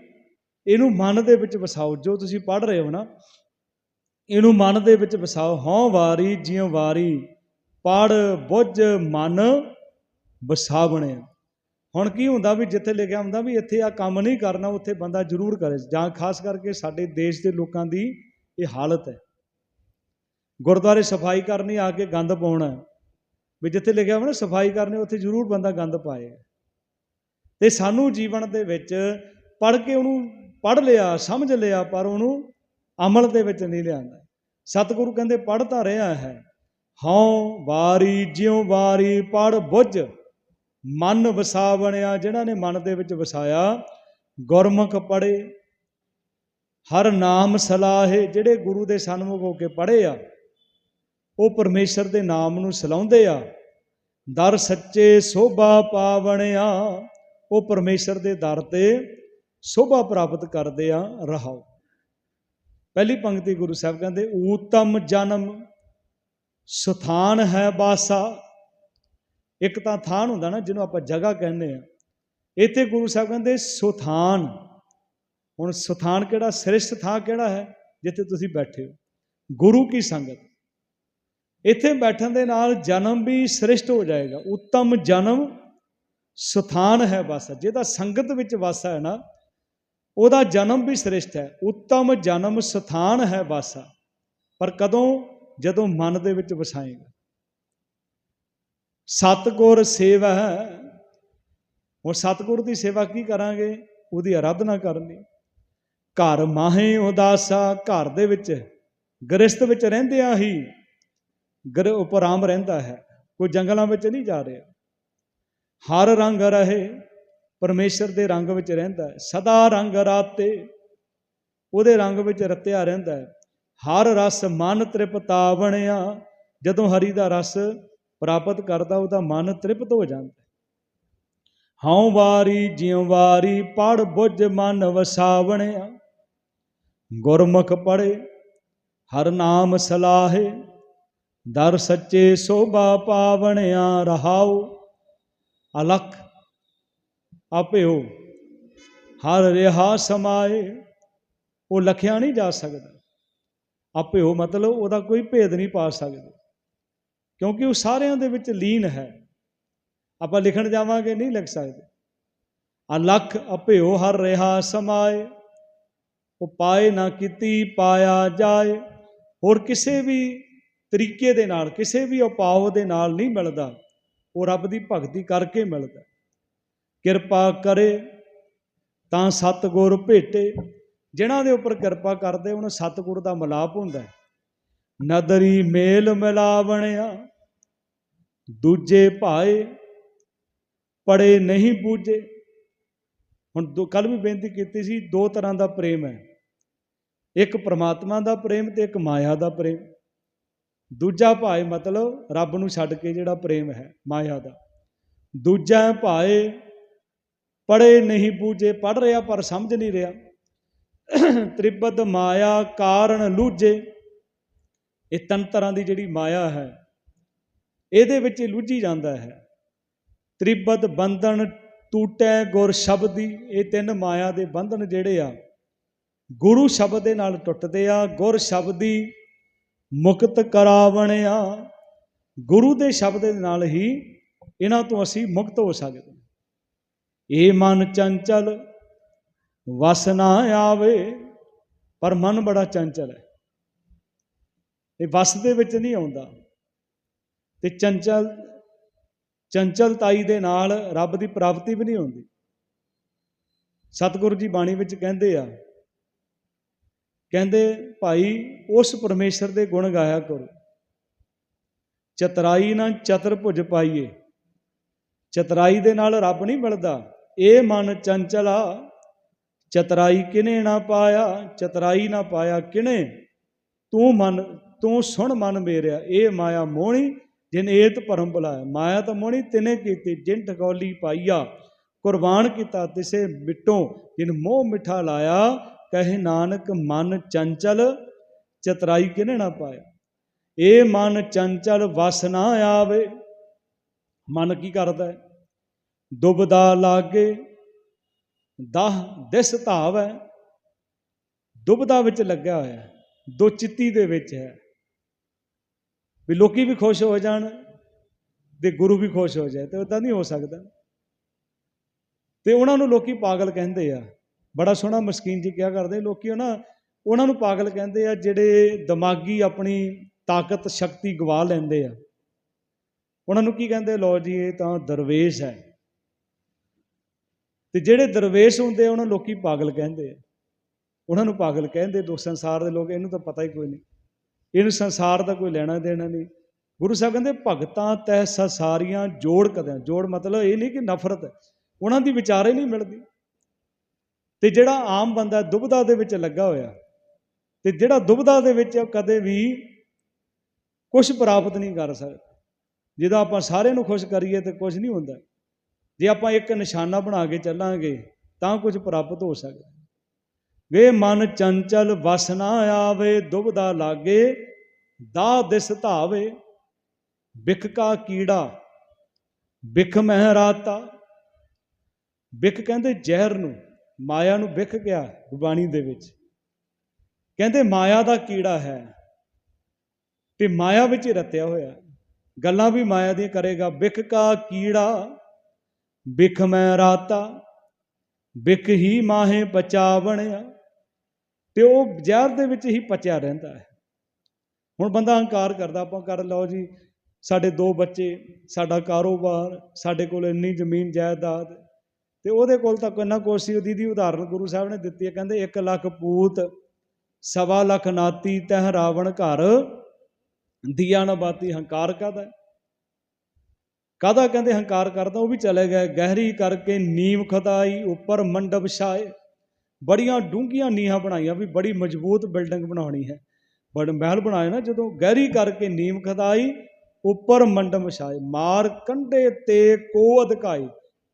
ਇਹਨੂੰ ਮਨ ਦੇ ਵਿੱਚ ਵਸਾਓ, ਜੋ ਤੁਸੀਂ ਪੜ੍ਹ ਰਹੇ ਹੋ ਨਾ, ਇਹਨੂੰ ਮਨ ਦੇ ਵਿੱਚ ਵਸਾਓ, ਹਉ ਵਾਰੀ ਜਿਉ ਵਾਰੀ ਪੜ ਬੁੱਝ, ਮਨ ਵਸਾਵਣੇ। ਹੁਣ ਕੀ ਹੁੰਦਾ ਵੀ ਜਿੱਥੇ ਲਿਖਿਆ ਹੁੰਦਾ ਵੀ ਇੱਥੇ ਆ ਕੰਮ ਨਹੀਂ ਕਰਨਾ, ਉੱਥੇ ਬੰਦਾ ਜ਼ਰੂਰ ਕਰੇ, ਜਾਂ ਖਾਸ ਕਰਕੇ ਸਾਡੇ ਦੇਸ਼ ਦੇ ਲੋਕਾਂ ਦੀ ਇਹ ਹਾਲਤ ਹੈ। ਗੁਰਦੁਆਰੇ ਸਫ਼ਾਈ ਕਰਨੀ, ਆ ਕੇ ਗੰਦ ਪਾਉਣਾ ਵੀ ਜਿੱਥੇ ਲਿਖਿਆ ਹੋਵੇ ਨਾ, ਸਫ਼ਾਈ ਕਰਨੀ, ਉੱਥੇ ਜ਼ਰੂਰ ਬੰਦਾ ਗੰਦ ਪਾਏਗਾ ਤੇ ਸਾਨੂੰ ਜੀਵਨ ਦੇ ਵਿੱਚ ਪੜ ਕੇ ਉਹਨੂੰ ਪੜ ਲਿਆ, ਸਮਝ ਲਿਆ, ਪਰ ਉਹਨੂੰ ਅਮਲ ਦੇ ਵਿੱਚ ਨਹੀਂ ਲਿਆਂਦਾ। ਸਤਿਗੁਰੂ ਕਹਿੰਦੇ ਪੜ ਤਾਂ ਰਿਹਾ ਹੈ। ਹਉ ਵਾਰੀ, ਜਿਉ ਵਾਰੀ ਪੜ ਬੁੱਝ। ਮਨ ਵਸਾ ਬਣਿਆ ਜਿਨ੍ਹਾਂ ਨੇ ਮਨ ਦੇ ਵਿੱਚ ਵਸਾਇਆ, ਗੁਰਮੁਖ ਪੜੇ ਹਰ ਨਾਮ ਸਲਾਹੇ, ਜਿਹੜੇ ਗੁਰੂ ਦੇ ਸਨਮੁਖ ਹੋ ਕੇ ਪੜੇ ਆ, ਉਹ ਪਰਮੇਸ਼ਰ ਦੇ ਨਾਮ ਨੂੰ ਸਲਾਉਂਦੇ ਆ। ਦਰ ਸੱਚੇ ਸੋਭਾ ਪਾਵਣਿਆ, ਉਹ ਪਰਮੇਸ਼ਰ ਦੇ ਦਰ ਤੇ ਸੋਭਾ ਪ੍ਰਾਪਤ ਕਰਦੇ ਆ ਰਹਾਓ। ਪਹਿਲੀ ਪੰਕਤੀ ਗੁਰੂ ਸਾਹਿਬ ਕਹਿੰਦੇ, ਊਤਮ ਜਨਮ ਸੁਥਾਨ ਹੈ ਬਾਸਾ। ਇੱਕ ਤਾਂ ਥਾਨ ਹੁੰਦਾ ਨਾ, ਜਿਹਨੂੰ ਆਪਾਂ ਜਗ੍ਹਾ ਕਹਿੰਦੇ ਆ। ਇੱਥੇ ਗੁਰੂ ਸਾਹਿਬ ਕਹਿੰਦੇ, ਸੁਥਾਨ। ਹੁਣ ਸੁਥਾਨ ਕਿਹੜਾ, ਸ੍ਰਿਸ਼ਟ ਥਾਂ ਕਿਹੜਾ ਹੈ, ਜਿੱਥੇ ਤੁਸੀਂ ਬੈਠੇ ਹੋ? ਗੁਰੂ ਕੀ ਸੰਗਤ? ਇੱਥੇ ਬੈਠਣ ਦੇ ਨਾਲ ਜਨਮ ਵੀ ਸ੍ਰਿਸ਼ਟ ਹੋ ਜਾਏਗਾ। ਉੱਤਮ ਜਨਮ ਸੁਥਾਨ ਹੈ ਵਾਸਾ ਜਿਹਦਾ ਸੰਗਤ ਵਿੱਚ ਵਾਸਾ ਹੈ ਨਾ ਉਹਦਾ ਜਨਮ ਵੀ ਸ੍ਰਿਸ਼ਟ ਹੈ, ਉੱਤਮ ਜਨਮ ਸਥਾਨ ਹੈ ਵਾਸਾ। ਪਰ ਕਦੋਂ? ਜਦੋਂ ਮਨ ਦੇ ਵਿੱਚ ਵਸਾਏਗਾ। ਸਤਗੁਰ ਸੇਵਾ ਹੁਣ ਸਤਗੁਰ ਦੀ ਸੇਵਾ ਕੀ ਕਰਾਂਗੇ? ਉਹਦੀ ਆਰਾਧਨਾ ਕਰਨੀ। ਘਰ ਮਾਹੇ ਉਦਾਸਾ, ਘਰ ਦੇ ਵਿੱਚ ਗ੍ਰਸਤ ਵਿੱਚ ਰਹਿੰਦਿਆਂ ਹੀ ਗਰ ਉਪਰਾਮ ਰਹਿੰਦਾ ਹੈ। ਕੋਈ ਜੰਗਲਾਂ ਵਿੱਚ ਨਹੀਂ ਜਾ ਰਿਹਾ। ਹਰ ਰੰਗ ਰਹੇ ਪਰਮੇਸ਼ਰ ਦੇ ਰੰਗ ਵਿੱਚ ਰਹਿੰਦਾ ਹੈ, ਸਦਾ ਰੰਗ ਰਾਤੇ ਉਹਦੇ ਰੰਗ ਵਿੱਚ ਰਤਿਆ ਰਹਿੰਦਾ ਹੈ। ਹਰ ਰਸ ਮਨ ਤ੍ਰਿਪਤਾ ਬਣਿਆ ਜਦੋਂ ਹਰੀ ਦਾ ਰਸ ਪ੍ਰਾਪਤ ਕਰਦਾ, ਉਹਦਾ ਮਨ ਤ੍ਰਿਪਤ ਹੋ ਜਾਂਦਾ ਹੈ। ਹਉ ਵਾਰੀ ਜਿਉ ਵਾਰੀ ਪੜ ਬੁੱਝ ਮਨ ਵਸਾਵਣਿਆ, ਗੁਰਮੁਖ ਪੜੇ, ਹਰ ਨਾਮ ਸਲਾਹੇ, ਦਰ ਸੱਚੇ ਸੋਭਾ ਪਾਵਣਿਆ ਰਹਾਉ, ਅਲਖ ਆਪਿਓ ਹਰ ਰਿਹਾ ਸਮਾਏ, ਉਹ ਲਖਿਆ ਨਹੀਂ ਜਾ ਸਕਦਾ। ਆਪਿਓ ਮਤਲਬ ਉਹਦਾ ਕੋਈ ਭੇਦ ਨਹੀਂ ਪਾ ਸਕਦੇ। ਕਿਉਂਕਿ ਉਹ ਸਾਰਿਆਂ ਦੇ ਵਿੱਚ ਲੀਨ ਹੈ। ਆਪਾਂ ਲਿਖਣ ਜਾਵਾਂਗੇ, ਨਹੀਂ ਲਿਖ ਸਕਦੇ। ਅਲਖ ਆਪਿਓ ਹਰ ਰਿਹਾ ਸਮਾਏ, ਉਹ ਪਾਏ ਨਾ ਕੀਤੀ, ਪਾਇਆ ਜਾਏ। ਹੋਰ ਕਿਸੇ ਵੀ ਤਰੀਕੇ ਦੇ ਨਾਲ, ਕਿਸੇ ਵੀ ਉਪਾਅ ਦੇ ਨਾਲ ਨਹੀਂ ਮਿਲਦਾ। ਉਹ ਰੱਬ ਦੀ ਭਗਤੀ ਕਰਕੇ ਮਿਲਦਾ। ਕਿਰਪਾ ਕਰੇ ਤਾਂ ਸਤਗੁਰ ਭੇਟੇ। ਜਿਨ੍ਹਾਂ ਦੇ ਉੱਪਰ ਕਿਰਪਾ ਕਰਦੇ, ਉਹਨਾਂ ਸਤਗੁਰ ਦਾ ਮਿਲਾਪ ਹੁੰਦਾ ਹੈ। ਨਦਰੀ ਮੇਲ ਮਿਲਾਵਣਿਆ, ਦੂਜੇ ਭਾਏ ਪੜੇ ਨਹੀਂ ਬੂਝੇ ਹੁਣ ਕੱਲ ਵੀ ਬੇਨਤੀ ਕੀਤੀ ਸੀ, ਦੋ ਤਰ੍ਹਾਂ ਦਾ ਪ੍ਰੇਮ ਹੈ। ਇੱਕ ਪ੍ਰਮਾਤਮਾ ਦਾ ਪ੍ਰੇਮ ਤੇ ਇੱਕ ਮਾਇਆ ਦਾ ਪ੍ਰੇਮ। ਦੂਜਾ ਭਾਏ ਮਤਲਬ ਰੱਬ ਨੂੰ ਛੱਡ ਕੇ ਜਿਹੜਾ ਪ੍ਰੇਮ ਹੈ, ਮਾਇਆ ਦਾ। ਦੂਜਾ ਭਾਏ ਪੜੇ ਨਹੀਂ ਬੂਝੇ ਪੜ ਰਿਹਾ ਪਰ ਸਮਝ ਨਹੀਂ ਰਿਹਾ। ਤ੍ਰਿਬਦ ਮਾਇਆ ਕਾਰਨ ਲੂਝੇ। ਇਹ ਤਿੰਨ ਤਰ੍ਹਾਂ ਦੀ ਜਿਹੜੀ ਮਾਇਆ ਹੈ, ਇਹਦੇ ਵਿੱਚ ਲੁੱਝੀ ਜਾਂਦਾ ਹੈ। ਤ੍ਰਿਬਦ ਬੰਧਨ ਟੂਟੈ ਗੁਰ ਸ਼ਬਦੀ, ਇਹ ਤਿੰਨ ਮਾਇਆ ਦੇ ਬੰਧਨ ਜਿਹੜੇ ਆ, ਗੁਰੂ ਸ਼ਬਦ ਦੇ ਨਾਲ ਟੁੱਟਦੇ ਆ, ਗੁਰ ਸ਼ਬਦੀ ਮੁਕਤ ਕਰਾਵਣਿਆ। ਗੁਰੂ ਦੇ ਸ਼ਬਦ ਦੇ ਨਾਲ ਹੀ ਇਹਨਾਂ ਤੋਂ ਅਸੀਂ ਮੁਕਤ ਹੋ ਸਕਦੇ। ਇਹ ਮਨ ਚੰਚਲ, ਵਸ ਨਾ ਆਵੇ, ਪਰ ਮਨ ਬੜਾ ਚੰਚਲ ਹੈ। ਇਹ ਵਸ ਦੇ ਵਿੱਚ ਨਹੀਂ ਆਉਂਦਾ। ਤੇ ਚੰਚਲ, ਚੰਚਲਤਾਈ ਦੇ ਨਾਲ ਰੱਬ ਦੀ ਪ੍ਰਾਪਤੀ ਵੀ ਨਹੀਂ ਹੁੰਦੀ। ਸਤਿਗੁਰੂ ਜੀ ਬਾਣੀ ਵਿੱਚ ਕਹਿੰਦੇ ਆ, ਕਹਿੰਦੇ, ਭਾਈ, ਉਸ ਪਰਮੇਸ਼ਰ ਦੇ ਗੁਣ ਗਾਇਆ ਕਰੋ। ਚਤਰਾਈ ਨਾ ਚਤਰ ਭੁਜ ਪਾਈਏ। ਚਤਰਾਈ ਦੇ ਨਾਲ ਰੱਬ ਨਹੀਂ ਮਿਲਦਾ। ਇਹ ਮਨ ਚੰਚਲਾ, ਚਤਰਾਈ ਕਿਨੇ ਨਾ ਪਾਇਆ, ਚਤਰਾਈ ਨਾ ਪਾਇਆ ਕਿਨੇ? ਤੂੰ ਮਨ, ਤੂੰ ਸੁਣ ਮਨ ਮੇਰਿਆ, ਇਹ ਮਾਇਆ ਮੋਹਣੀ, ਜਿਨ ਏਤ ਭਰਮ ਬੁਲਾਇਆ ਮਾਇਆ ਤਾਂ ਮੋਹਣੀ ਤਿਨੇ ਕੀਤੀ, ਜਿਨ ਠਗੌਲੀ ਪਾਈਆ। ਕੁਰਬਾਨ ਕੀਤਾ ਤਿਸੇ ਮਿਟੋ, ਜਿਨ ਮੋਹ ਮਿਠਾ ਲਾਇਆ, ਕਹੇ ਨਾਨਕ, ਮਨ ਚੰਚਲ, ਚਤਰਾਈ ਕਿਨੇ ਨਾ ਪਾਇਆ? ਇਹ ਮਨ ਚੰਚਲ ਵਸ ਨਾ ਆਵੇ। ਮਨ ਕੀ ਕਰਦਾ ਹੈ? ਦੁਬਦਾ ਲਾਗੇ, ਦਾਹ ਦਿਸ ਧਾਵ ਹੈ ਦੁਬਦਾ ਵਿੱਚ ਲੱਗਿਆ ਹੋਇਆ ਹੈ, ਦੋ ਚਿੱਤੀ ਦੇ ਵਿੱਚ ਹੈ। ਵੀ ਲੋਕੀ ਵੀ ਖੁਸ਼ ਹੋ ਜਾਣ ਤੇ ਗੁਰੂ ਵੀ ਖੁਸ਼ ਹੋ ਜਾਏ, ਤੇ ਉਦਾਂ ਨਹੀਂ ਹੋ ਸਕਦਾ। ਤੇ ਉਹਨਾਂ ਨੂੰ ਲੋਕੀ ਪਾਗਲ ਕਹਿੰਦੇ ਆ। ਬੜਾ ਸੋਹਣਾ ਮਸਕੀਨ ਜੀ ਕਿਹਾ ਕਰਦੇ, ਲੋਕੀ ਉਹਨਾਂ ਉਹਨਾਂ ਨੂੰ ਪਾਗਲ ਕਹਿੰਦੇ ਆ, ਜਿਹੜੇ ਦਿਮਾਗੀ ਆਪਣੀ ਤਾਕਤ, ਸ਼ਕਤੀ ਗਵਾ ਲੈਂਦੇ ਆ। ਉਹਨਾਂ ਨੂੰ ਕੀ ਕਹਿੰਦੇ ਲੋ ਜੀ, ਇਹ ਤਾਂ ਦਰਵੇਸ਼ ਹੈ। ਤੇ ਜਿਹੜੇ ਦਰਵੇਸ਼ ਹੁੰਦੇ ਆ, ਉਹਨਾਂ ਨੂੰ ਲੋਕੀ ਪਾਗਲ ਕਹਿੰਦੇ ਆ। ਉਹਨਾਂ ਨੂੰ ਪਾਗਲ ਕਹਿੰਦੇ ਦੋ ਸੰਸਾਰ ਦੇ ਲੋਕ, ਇਹਨੂੰ ਤਾਂ ਪਤਾ ਹੀ ਕੋਈ ਨਹੀਂ। ਇਹਨੂੰ ਸੰਸਾਰ ਦਾ ਕੋਈ ਲੈਣਾ ਦੇਣਾ ਨਹੀਂ। ਗੁਰੂ ਸਾਹਿਬ ਕਹਿੰਦੇ, ਭਗਤਾਂ ਤੈ ਸਾਰੀਆਂ ਜੋੜ ਕਦੇ ਜੋੜ ਮਤਲਬ ਇਹ ਨਹੀਂ ਕਿ ਨਫ਼ਰਤ, ਉਹਨਾਂ ਦੀ ਵਿਚਾਰੇ ਨਹੀਂ ਮਿਲਦੀ। ਤੇ ਜਿਹੜਾ ਆਮ ਬੰਦਾ ਦੁਬਦਾ ਦੇ ਵਿੱਚ ਲੱਗਾ ਹੋਇਆ, ਤੇ ਜਿਹੜਾ ਦੁਬਦਾ ਦੇ ਵਿੱਚ ਕਦੇ ਵੀ ਕੁਝ ਪ੍ਰਾਪਤ ਨਹੀਂ ਕਰ ਸਕਦਾ, ਜਿਹਦਾ ਆਪਾਂ ਸਾਰਿਆਂ ਨੂੰ ਖੁਸ਼ ਕਰੀਏ ਤੇ ਕੁਝ ਨਹੀਂ ਹੁੰਦਾ। ਜੇ ਆਪਾਂ ਇੱਕ ਨਿਸ਼ਾਨਾ ਬਣਾ ਕੇ ਚੱਲਾਂਗੇ, ਤਾਂ ਕੁਝ ਪ੍ਰਾਪਤ ਹੋ ਸਕਦਾ ਵੇ ਮਨ ਚੰਚਲ ਵਸ ਨਾ ਆਵੇ, ਦੁਬਦਾ ਲਾਗੇ ਦਾ ਦਿਸ ਧਾਵੇ। ਬਿਖ ਕਾ ਕੀੜਾ ਬਿਖ ਮਹਿ ਰਾਤਾ ਬਿਖ ਕਹਿੰਦੇ ਜ਼ਹਿਰ ਨੂੰ, ਮਾਇਆ ਨੂੰ ਬਿਖ ਗਿਆ ਗੁਬਾਣੀ ਦੇ ਵਿੱਚ। ਕਹਿੰਦੇ ਮਾਇਆ ਦਾ ਕੀੜਾ ਹੈ, ਤੇ ਮਾਇਆ ਵਿੱਚ ਹੀ ਰਤਿਆ ਹੋਇਆ। ਗੱਲਾਂ ਵੀ ਮਾਇਆ ਦੀਆਂ ਕਰੇਗਾ। ਬਿਖ ਕਾ ਕੀੜਾ ਬਿਖ ਮੈਂ ਰਾਤਾ, ਬਿਖ ਹੀ ਮਾਹੇ ਬਚਾਵਣਿਆ ਤੇ ਉਹ ਜ਼ਹਿਰ ਦੇ ਵਿੱਚ ਹੀ ਪਚਿਆ ਰਹਿੰਦਾ ਹੈ। ਹੁਣ ਬੰਦਾ ਹੰਕਾਰ ਕਰਦਾ, ਆਪਾਂ ਕਰ ਲਓ ਜੀ, ਸਾਡੇ ਦੋ ਬੱਚੇ, ਸਾਡਾ ਕਾਰੋਬਾਰ, ਸਾਡੇ ਕੋਲ ਇੰਨੀ ਜ਼ਮੀਨ ਜਾਇਦਾਦ ਤੇ ਉਹਦੇ ਕੋਲ ਤਾਂ ਕਿੰਨਾ ਕੁਛ ਸੀ। ਉਹਦੀ ਦੀ ਉਦਾਹਰਨ ਗੁਰੂ ਸਾਹਿਬ ਨੇ ਦਿੱਤੀ ਹੈ, ਕਹਿੰਦੇ 1 ਲੱਖ ਪੂਤ, ਸਵਾ ਲੱਖ ਨਾਤੀ ਤਹ ਰਾਵਣ ਘਰ, ਦੀਆ ਨਾ ਬਾਤੀ ਹੰਕਾਰ ਕਾਦਾ ਕਾਦਾ ਕਹਿੰਦੇ ਹੰਕਾਰ ਕਰਦਾ? ਉਹ ਵੀ ਚਲੇ ਗਏ। ਗਹਿਰੀ ਕਰਕੇ ਨੀਮ ਖਦਾਈ ਉੱਪਰ ਮੰਡਪ ਛਾਏ। ਬੜੀਆਂ ਡੂੰਘੀਆਂ ਨੀਹਾਂ ਬਣਾਈਆਂ ਵੀ ਬੜੀ ਮਜ਼ਬੂਤ ਬਿਲਡਿੰਗ ਬਣਾਉਣੀ ਹੈ। ਬੜ, ਮਹਿਲ ਬਣਾਏ ਨਾ ਜਦੋਂ ਗਹਿਰੀ ਕਰਕੇ ਨੀਮ ਖਦਾਈ ਉੱਪਰ ਮੰਡਪ ਛਾਏ। ਮਾਰ ਕੰਢੇ ਤੇ ਕੋ ਅਧਕਾਈ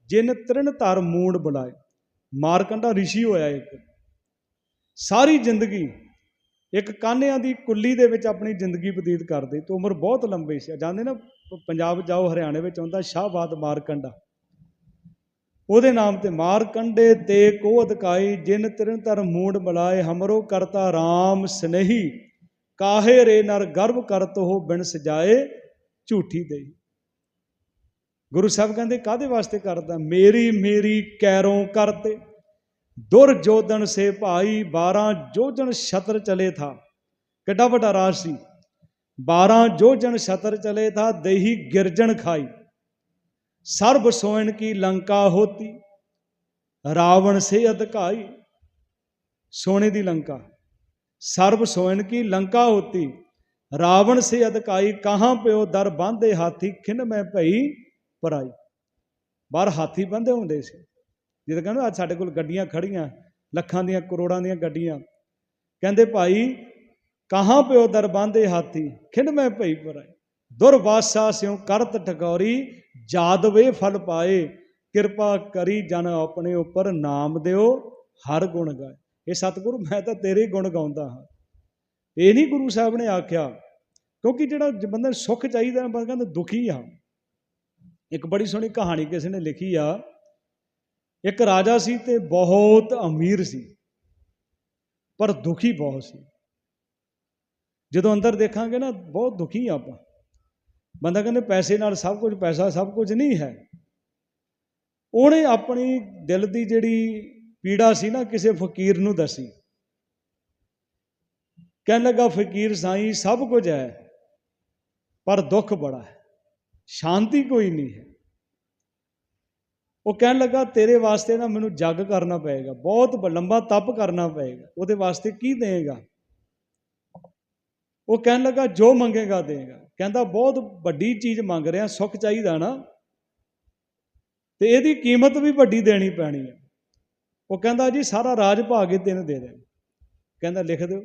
ਜਿਨ ਤ੍ਰਿਣ ਧਰ ਮੂੜ ਬੁਲਾਏ। ਮਾਰਕੰਡਾ ਰਿਸ਼ੀ ਹੋਇਆ ਇੱਕ। ਸਾਰੀ ਜ਼ਿੰਦਗੀ ਇੱਕ ਕਾਨਿਆਂ ਦੀ ਕੁੱਲੀ ਦੇ ਵਿੱਚ ਆਪਣੀ ਜ਼ਿੰਦਗੀ ਬਤੀਤ ਕਰਦੇ। ਤੇ ਉਮਰ ਬਹੁਤ ਲੰਬੀ ਸੀ। ਜਾਂਦੇ ਨਾ ਪੰਜਾਬ ਜਾਓ, ਹਰਿਆਣੇ ਵਿੱਚ ਆਉਂਦਾ, ਸ਼ਾਹਬਾਦ ਮਾਰਕੰਡਾ। ਉਹਦੇ ਨਾਮ ਤੇ ਮਾਰਕੰਡੇ ਤੇ ਕੋ ਅਧਕਾਈ ਜਿਨ ਤ੍ਰਿਣ ਧਰ ਮੂੜ ਬੁਲਾਏ ਹਮਰੋ ਕਰਤਾ RAM ਸਨੇਹੀ। ਕਾਹੇ ਰੇ ਨਰ ਗਰਭ ਕਰਤ ਹੋ ਬਿਨ ਸਜਾਏ, ਝੂਠੀ ਦੇਈ ਗੁਰੂ ਸਾਹਿਬ ਕਹਿੰਦੇ ਕਾਦੇ ਵਾਸਤੇ ਕਰਦਾ? ਮੇਰੀ ਮੇਰੀ ਕੈਰੋਂ ਕਰਤੇ ਦੁਰਜੋਧਨ ਸੇ ਭਾਈ 12 ਜੋਜਨ ਛਤਰ ਚਲੇ ਥਾ। ਕਿੱਡਾ ਵੱਡਾ ਰਾਜ ਸੀ। 12 ਜੋਜਨ ਛਤਰ ਚਲੇ ਥਾ, ਦੇਹੀ ਗਿਰਜਣ ਖਾਈ। ਸਰਬ ਸੋਇਣ ਕੀ ਲੰਕਾ ਹੋਤੀ, ਰਾਵਣ ਸੇ ਅਧਕਾਈ ਸੋਨੇ ਦੀ ਲੰਕਾ। ਸਰਬ ਸੋਇਣ ਕੀ ਲੰਕਾ ਹੋਤੀ, ਰਾਵਣ ਸੇ ਅਧਕਾਈ ਕਹਾਂ ਪਿਓ ਦਰ ਬਾਂਧੇ ਹਾਥੀ, ਖਿੰਨ ਮੈਂ ਭਈ ਪਰਾਈ। ਬਾਹਰ ਹਾਥੀ ਬੰਦੇ ਹੁੰਦੇ ਸੀ। ਜਦੋਂ ਕਹਿੰਦੇ, ਅੱਜ ਸਾਡੇ ਕੋਲ ਗੱਡੀਆਂ ਖੜੀਆਂ, ਲੱਖਾਂ ਦੀਆਂ ਕਰੋੜਾਂ ਦੀਆਂ ਗੱਡੀਆਂ। ਕਹਿੰਦੇ, ਭਾਈ ਕਹਾਂ ਪਿਓ ਦਰਬਾਂਦੇ ਹਾਥੀ? ਖਿੰਡ ਮੈਂ ਭਈ ਪਰਾਈ ਦੁਰਵਾਸਾ ਸਿਉ ਕਰਤ ਠਗੌਰੀ ਜਾਦਵੇ ਫਲ ਪਾਏ। ਕਿਰਪਾ ਕਰੀ ਜਨ ਆਪਣੇ ਉੱਪਰ ਨਾਮ ਦਿਓ, ਹਰ ਗੁਣ ਗਾਏ। ਇਹ ਸਤਿਗੁਰੂ, ਮੈਂ ਤਾਂ ਤੇਰੇ ਗੁਣ ਗਾਉਂਦਾ ਹਾਂ। ਇਹ ਨਹੀਂ ਗੁਰੂ ਸਾਹਿਬ ਨੇ ਆਖਿਆ, ਕਿਉਂਕਿ ਜਿਹੜਾ ਜ- ਬੰਦੇ ਨੂੰ ਸੁੱਖ ਚਾਹੀਦਾ ਬੰਦਾ ਕਹਿੰਦਾ ਦੁਖੀ ਆ ਇੱਕ ਬੜੀ ਸੋਹਣੀ ਕਹਾਣੀ ਕਿਸੇ ਨੇ ਲਿਖੀ ਆ। ਇੱਕ ਰਾਜਾ ਸੀ ਤੇ ਬਹੁਤ ਅਮੀਰ ਸੀ, ਪਰ ਦੁਖੀ ਬਹੁਤ ਸੀ। ਜਦੋਂ ਅੰਦਰ ਦੇਖਾਂਗੇ ਨਾ, ਬਹੁਤ ਦੁਖੀ ਆਪਾਂ। ਬੰਦਾ ਕਹਿੰਦੇ, ਪੈਸੇ ਨਾਲ ਸਭ ਕੁਝ, ਪੈਸਾ ਸਭ ਕੁਝ ਨਹੀਂ ਹੈ। ਉਹਨੇ ਆਪਣੀ ਦਿਲ ਦੀ ਜਿਹੜੀ ਪੀੜਾ ਸੀ ਨਾ, ਕਿਸੇ ਫਕੀਰ ਨੂੰ ਦੱਸੀ। ਕਹਿਣ ਲੱਗਾ, ਫਕੀਰ ਸਾਈਂ, ਸਭ ਕੁਝ ਹੈ, ਪਰ ਦੁੱਖ ਬੜਾ ਹੈ। ਸ਼ਾਂਤੀ ਕੋਈ ਨਹੀਂ ਹੈ। ਉਹ ਕਹਿਣ ਲੱਗਾ, ਤੇਰੇ ਵਾਸਤੇ ਨਾ ਮੈਨੂੰ ਜੱਗ ਕਰਨਾ ਪਏਗਾ, ਬਹੁਤ ਲੰਬਾ ਤਪ ਕਰਨਾ ਪਏਗਾ, ਉਹਦੇ ਵਾਸਤੇ ਕੀ ਦੇਗਾ ਉਹ ਕਹਿਣ ਲੱਗਾ, ਜੋ ਮੰਗੇਗਾ, ਦੇਗਾ। ਕਹਿੰਦਾ, ਬਹੁਤ ਵੱਡੀ ਚੀਜ਼ ਮੰਗ ਰਿਹਾ, ਸੁੱਖ ਚਾਹੀਦਾ ਨਾ। ਤੇ ਇਹਦੀ ਕੀਮਤ ਵੀ ਵੱਡੀ ਦੇਣੀ ਪੈਣੀ ਹੈ ਉਹ ਕਹਿੰਦਾ, ਜੀ, ਸਾਰਾ ਰਾਜ ਭਾਗ ਹੀ ਤੈਨੂੰ ਦੇ ਦੇ ਕਹਿੰਦਾ, ਲਿਖ ਦਿਓ।